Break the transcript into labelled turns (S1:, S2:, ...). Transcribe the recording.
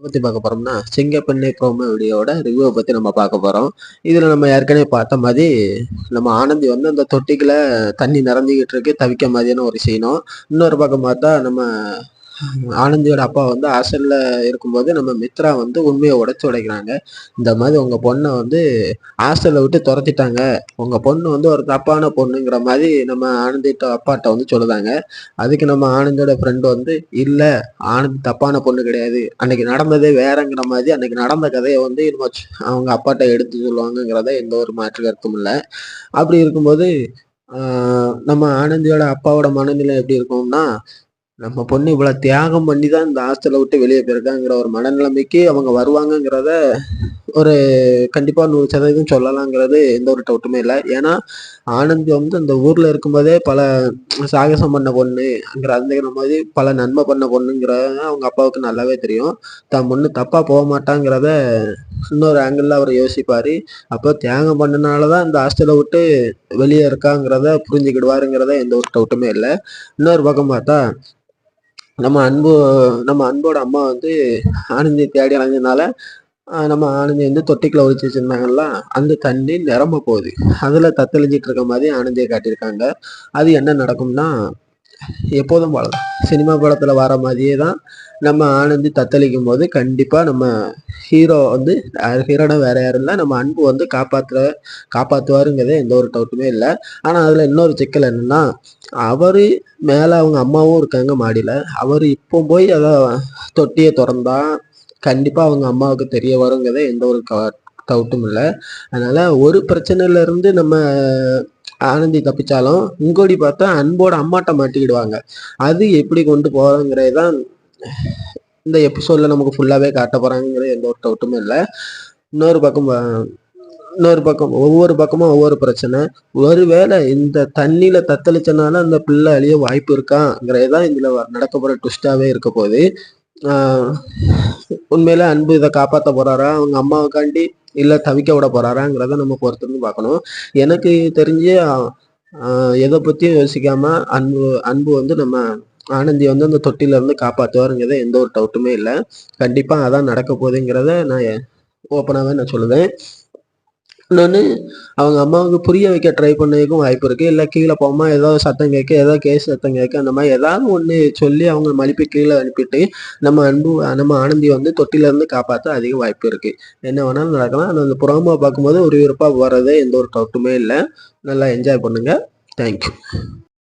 S1: பற்றி பார்க்க போகிறோம்னா சிங்கப்பெண்ணை ப்ரோமோ வீடியோட ரிவ்யூவை பற்றி நம்ம பார்க்க போகிறோம் இதில் நம்ம ஏற்கனவே பார்த்த மாதிரி நம்ம ஆனந்தி வந்து அந்த தொட்டிக்குள்ள தண்ணி நிறஞ்சிக்கிட்டு இருக்கு தவிக்க மாதிரியான ஒரு சீனும். இன்னொரு பக்கம் பார்த்தா நம்ம ஆனந்தியோட அப்பா வந்து ஹாஸ்டல்ல இருக்கும்போது நம்ம மித்ரா வந்து உண்மையை உடைச்சு உடைக்கிறாங்க. இந்த மாதிரி உங்க பொண்ணை வந்து ஹாஸ்டல்ல விட்டு துரத்திட்டாங்க. உங்க பொண்ணு வந்து ஒரு தப்பான பொண்ணுங்கிற மாதிரி நம்ம ஆனந்திட்ட அப்பாட்ட வந்து சொல்லுதாங்க. அதுக்கு நம்ம ஆனந்தியோட ஃப்ரெண்டு வந்து இல்ல ஆனந்தி தப்பான பொண்ணு கிடையாது. அன்னைக்கு நடந்ததே வேறங்கிற மாதிரி அன்னைக்கு நடந்த கதையை வந்து அவங்க அப்பாட்ட எடுத்து சொல்லுவாங்கங்கிறத எந்த ஒரு மாற்று கருத்தும் இல்லை. அப்படி இருக்கும்போது நம்ம ஆனந்தியோட அப்பாவோட மனநிலை எப்படி இருக்கும்னா நம்ம பொண்ணு இவ்வளவு தியாகம் பண்ணி தான் இந்த ஹாஸ்டலை விட்டு வெளியே போயிருக்காங்கிற ஒரு மனநிலைமைக்கு அவங்க வருவாங்கங்கிறத ஒரு கண்டிப்பாக நூறு சதவீதம் சொல்லலாங்கிறது எந்த ஒரு டவுட்டுமே இல்லை. ஏன்னா ஆனந்தி வந்து அந்த ஊரில் இருக்கும்போதே பல சாகசம் பண்ண பொண்ணுங்கிற அந்த மாதிரி பல நன்மை பண்ண பொண்ணுங்கிறத அவங்க அப்பாவுக்கு நல்லாவே தெரியும். தான் பொண்ணு தப்பாக போக மாட்டாங்கிறத இன்னொரு ஆங்கிளில் அவர் யோசிப்பார். அப்போ தியாகம் பண்ணனால தான் இந்த ஹாஸ்டலை விட்டு வெளியே இருக்காங்கிறத புரிஞ்சுக்கிடுவாருங்கிறத எந்த ஒரு டவுட்டுமே இல்லை. இன்னொரு பக்கம் பார்த்தா நம்ம அன்பு நம்ம அன்போட அம்மா வந்து ஆனந்தி தேடி அலைஞ்சதுனால நம்ம ஆனந்தி வந்து தொட்டிக்குள்ள ஒழிச்சு வச்சிருந்தாங்கல்ல அந்த தண்ணி நிரம்ப போகுது. அதுல தத்தளிஞ்சிட்டு இருக்க மாதிரி ஆனந்தியை காட்டியிருக்காங்க. அது என்ன நடக்கும்னா எப்போதும் போல சினிமா படத்தில் வர மாதிரியே தான் நம்ம ஆனந்தி தத்தளிக்கும் போது கண்டிப்பாக நம்ம ஹீரோ வந்து ஹீரோனா வேற யாரும் இல்லை நம்ம அன்பு வந்து காப்பாத்துற காப்பாற்றுவாருங்கிறதே எந்த ஒரு டவுட்டுமே இல்லை. ஆனால் அதில் இன்னொரு சிக்கல் என்னன்னா அவர் மேலே அவங்க அம்மாவும் இருக்காங்க மாடியில். அவர் இப்போ போய் அதை தொட்டியை திறந்தா கண்டிப்பாக அவங்க அம்மாவுக்கு தெரிய வருங்கிறதே எந்த ஒரு டவுட்டும் இல்லை. அதனால் ஒரு பிரச்சனையில இருந்து நம்ம ஆனந்தி தப்பிச்சாலும் இங்கோடி பார்த்தா அன்போட அம்மாட்ட மாட்டிக்கிடுவாங்க. அது எப்படி கொண்டு போறோங்கிறது தான் இந்த எபிசோட்ல நமக்கு ஃபுல்லாவே காட்ட போறாங்கிறது எந்த ஒரு டவுட்டும் இல்லை. இன்னொரு பக்கம் இன்னொரு பக்கம் ஒவ்வொரு பக்கமும் ஒவ்வொரு பிரச்சனை. ஒருவேளை இந்த தண்ணியில தத்தளிச்சனால அந்த பிள்ளை அழிய வாய்ப்பு இருக்காங்கிறது தான் இதுல வ- நடக்க போற ட்விஸ்டாவே இருக்க போகுது. உண்மையில அன்பு இதை காப்பாற்ற போறாரா? அவங்க அம்மாவுக்காண்டி இல்லை தவிக்க விட போறாராங்கிறத நம்ம பொறுத்திருந்து பார்க்கணும். எனக்கு தெரிஞ்சு எதை பற்றியும் யோசிக்காம அன்பு அன்பு வந்து நம்ம ஆனந்தி வந்து அந்த தொட்டில இருந்து எந்த ஒரு டவுட்டுமே இல்லை. கண்டிப்பாக அதான் நடக்க போகுதுங்கிறத நான் ஓப்பனாகவே நான் சொல்லுவேன். இன்னொன்று அவங்க அம்மாவுக்கு புரிய வைக்க ட்ரை பண்ணதுக்கும் வாய்ப்பு இருக்குது இல்லை கீழே போமா ஏதோ சத்தம் கேட்க ஏதோ கேஸ் சத்தம் கேட்க அந்த மாதிரி ஏதாவது ஒன்று சொல்லி அவங்க மலிப்பி கீழே அனுப்பிட்டு நம்ம அன்பு நம்ம ஆனந்தி வந்து தொட்டிலேருந்து காப்பாற்ற அதிக வாய்ப்பு இருக்குது என்ன வேணாலும் நடக்கலாம். ஆனால் அந்த புறாமா பார்க்கும்போது ஒரு விருப்பாக வர்றது எந்த ஒரு டவுட்டுமே இல்லை. நல்லா என்ஜாய் பண்ணுங்கள் தேங்க்யூ